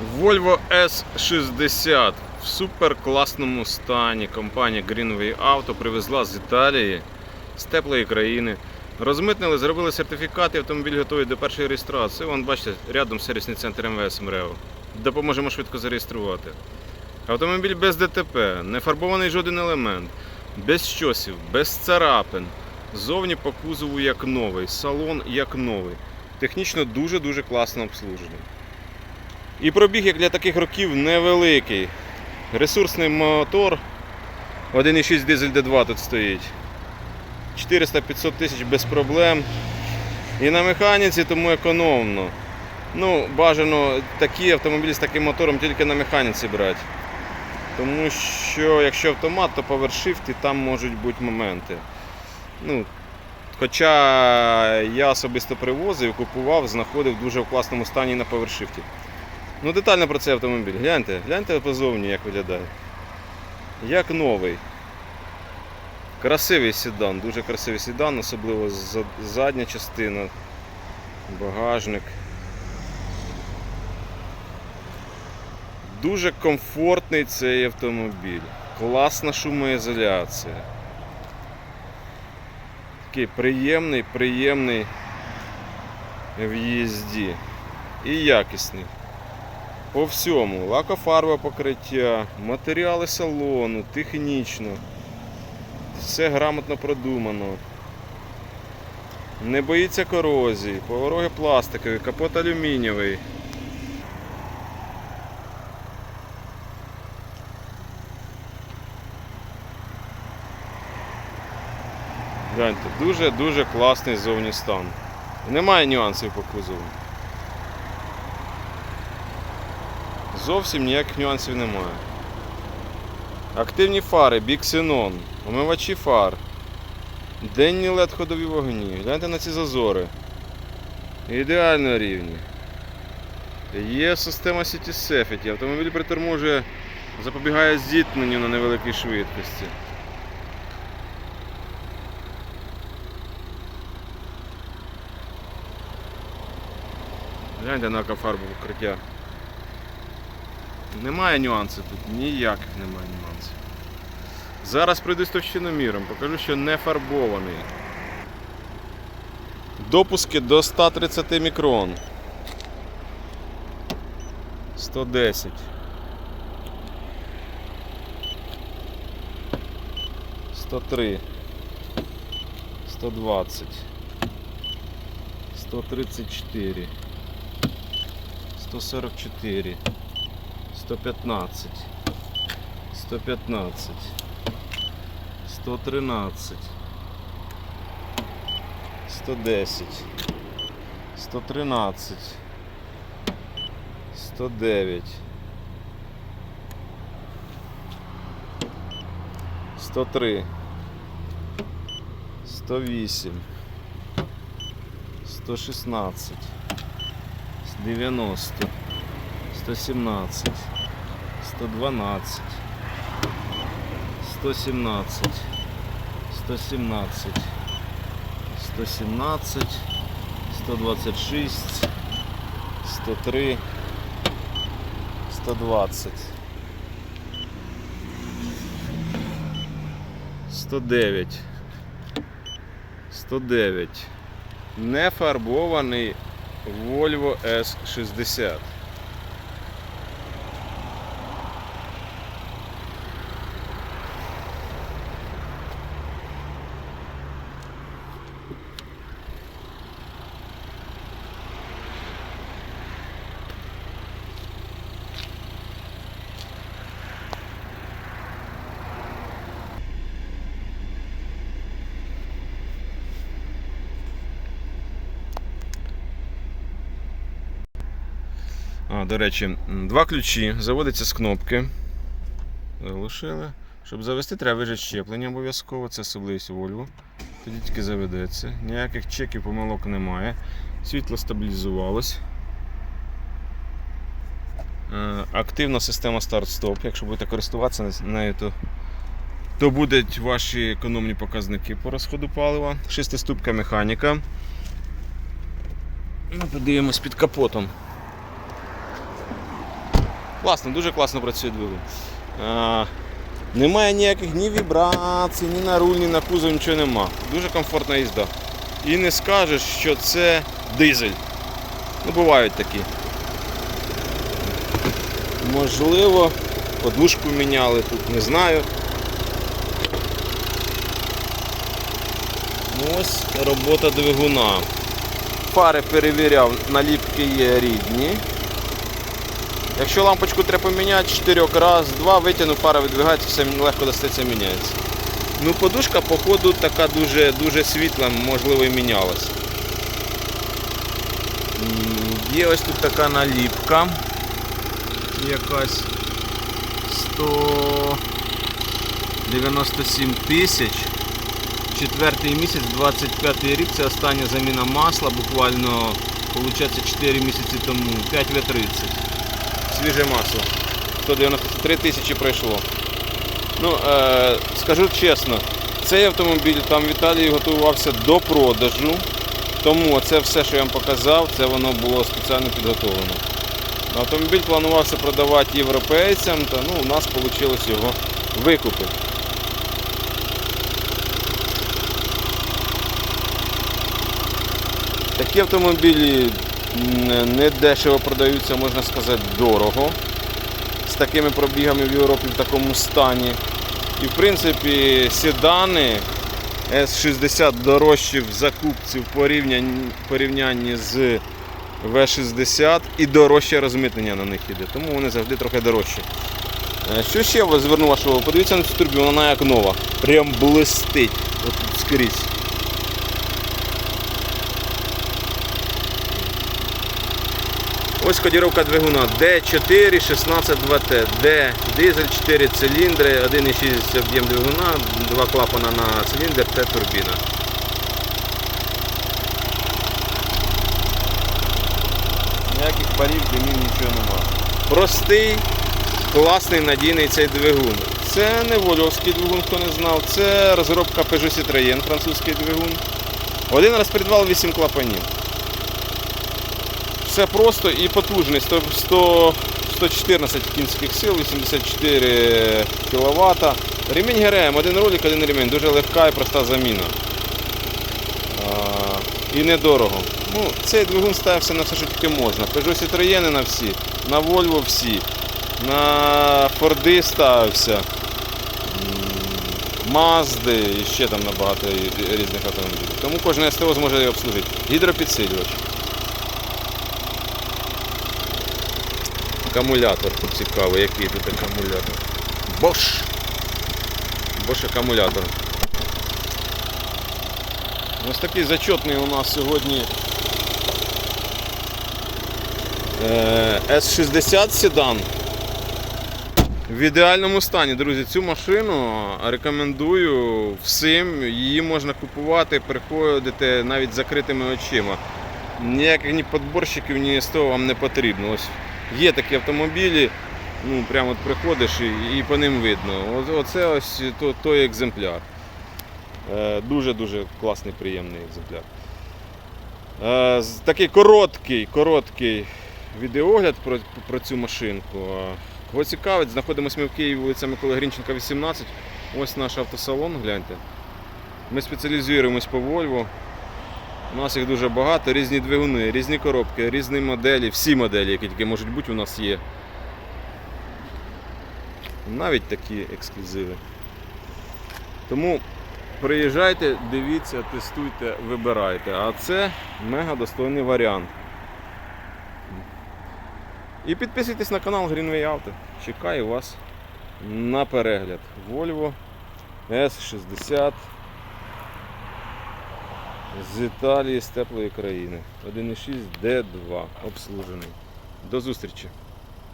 Volvo S60 в супер класному стані. Компанія Greenway Auto привезла з Італії, з теплої країни. Розмитнили, зробили сертифікат, і автомобіль готовий до першої реєстрації. Вон, бачите, рядом сервісний центр МВС МРЕО. Допоможемо швидко зареєструвати. Автомобіль без ДТП, не фарбований жоден елемент, без щосів, без царапин. Зовні по кузову як новий, салон як новий. Технічно дуже-дуже класно обслужений. І пробіг, як для таких років, невеликий. Ресурсний мотор 1,6 дизель D2 тут стоїть. 400-500 тисяч без проблем. І на механіці тому економно. Ну, бажано такі автомобілі з таким мотором тільки на механіці брати. Тому що якщо автомат, то повершифт там можуть бути моменти. Ну, хоча я особисто привозив, купував, знаходив дуже в класному стані на повершифті. Ну, детально про цей автомобіль. Гляньте, гляньте позовні, як виглядає. Як новий. Красивий седан, дуже красивий седан, особливо задня частина, багажник. Дуже комфортний цей автомобіль. Класна шумоізоляція. Такий приємний, приємний в їзді. І якісний. По всьому. Лакофарбове покриття, матеріали салону, технічно. Все грамотно продумано. Не боїться корозії, повороги пластикові, капот алюмінієвий. Гляньте, дуже-дуже класний зовні стан. Немає нюансів по кузову. Зовсім ніяких нюансів немає. Активні фари, біксенон, омивачі фар, денні LED ходові вогні. Гляньте на ці зазори. Ідеально рівні. Є система City Safety. Автомобіль приторможує, запобігає зіткненню на невеликій швидкості. Гляньте на фарбу покриття. Немає нюансів тут, ніяких немає нюансів. Зараз пройду з товщиноміром, покажу, що не фарбований. Допуски до 130 мікрон. 110. 103. 120. 134. 144. 115, 115, 113, 110, 113, 109, 103, 108, 116, 90, 117, 112, 117, 117, 117, 126, 103, 120, 109, 109. Не фарбований Volvo S60. До речі, два ключі заводяться з кнопки. Заглушили. Щоб завести, треба вижати щеплення обов'язково, це особливість Volvo. Тоді тільки заведеться. Ніяких чеків, помилок немає. Світло стабілізувалось. Е, Активна система старт-стоп. Якщо будете користуватися нею, то, то будуть ваші економні показники по розходу палива. Шестиступка механіка. Ну, Подивимось під капотом. Класно, дуже класно працює двигун. А, немає ніяких ні вібрацій, ні на руль, ні на кузов, нічого нема. Дуже комфортна їзда. І не скажеш, що це дизель. Ну, бувають такі. Можливо, подушку міняли тут, не знаю. Ну, Ось робота двигуна. Фари перевіряв, наліпки є рідні. Якщо лампочку треба поміняти, 4 раз, 2 витягнув, фара відбігається, все легко достається, міняється. Ну, подушка, походу, така дуже, дуже світла, можливо, і мінялась. Є ось тут така наліпка. Якась 197 тисяч. Четвертий місяць, 25 рік, це остання заміна масла, буквально, виходить, 4 місяці тому, 5 В30. Свіже масло. 193 тисячі пройшло. Ну, е, скажу чесно, цей автомобіль там в Італії готувався до продажу. Тому це все, що я вам показав, це воно було спеціально підготовлено. Автомобіль планувався продавати європейцям, та ну, у нас вийшло його викупити. Такі автомобілі не дешево продаються, можна сказати, дорого. З такими пробігами в Європі в такому стані. І в принципі седани S60 дорожчі в закупці в порівнянні, порівнянні з V60 і дорожче розмитнення на них іде. Тому вони завжди трохи дорожчі. Е, Що ще зверну вашу увагу? Подивіться на цю турбіну, вона як нова. Прям блистить. От скрізь. Ось кодіровка двигуна D4 16 2T, D дизель 4 циліндри, 1,6 об'єм двигуна, два клапана на циліндр, Т турбіна. Ніяких парів, димів, нічого нема. Простий, класний, надійний цей двигун. Це не вольовський двигун, хто не знав, це розробка Peugeot Citroën, французький двигун. Один раз підвал 8 клапанів. Все просто і потужний. 100, 100, 114 кінських сил, 84 кВт. Ремінь ГРМ, один ролик, один ремінь. Дуже легка і проста заміна. І недорого. Ну, цей двигун ставився на все, що тільки можна. Peugeot Citroën на всі, на Volvo всі, на Форди ставився. Мазди і ще там набагато різних автомобілів. Тому кожен СТО зможе її обслужити. Гідропідсилювач. Акумулятор тут цікавий, який тут акумулятор. Bosch. Bosch акумулятор. Ось такий зачетний у нас сьогодні е, S60 седан. В ідеальному стані, друзі, цю машину рекомендую всім. Її можна купувати, приходити навіть з закритими очима. Ніяких ні подборщиків, ні з того вам не потрібно. Ось є такі автомобілі, ну прямо от приходиш і, і по ним видно. Оце ось то- той екземпляр. Дуже-дуже класний, приємний екземпляр. Е, Такий короткий, короткий відеогляд про, про цю машинку. Кого цікавить, знаходимося ми в Києві, вулиця Миколи Грінченка, 18. Ось наш автосалон, гляньте. Ми спеціалізуємось по Volvo. У нас їх дуже багато, різні двигуни, різні коробки, різні моделі, всі моделі, які тільки можуть бути, у нас є. Навіть такі ексклюзиви. Тому приїжджайте, дивіться, тестуйте, вибирайте. А це мега достойний варіант. І підписуйтесь на канал Greenway Auto. Чекаю вас на перегляд. Volvo S60 з Італії, з теплої країни. 1.6 D2 обслужений. До зустрічі!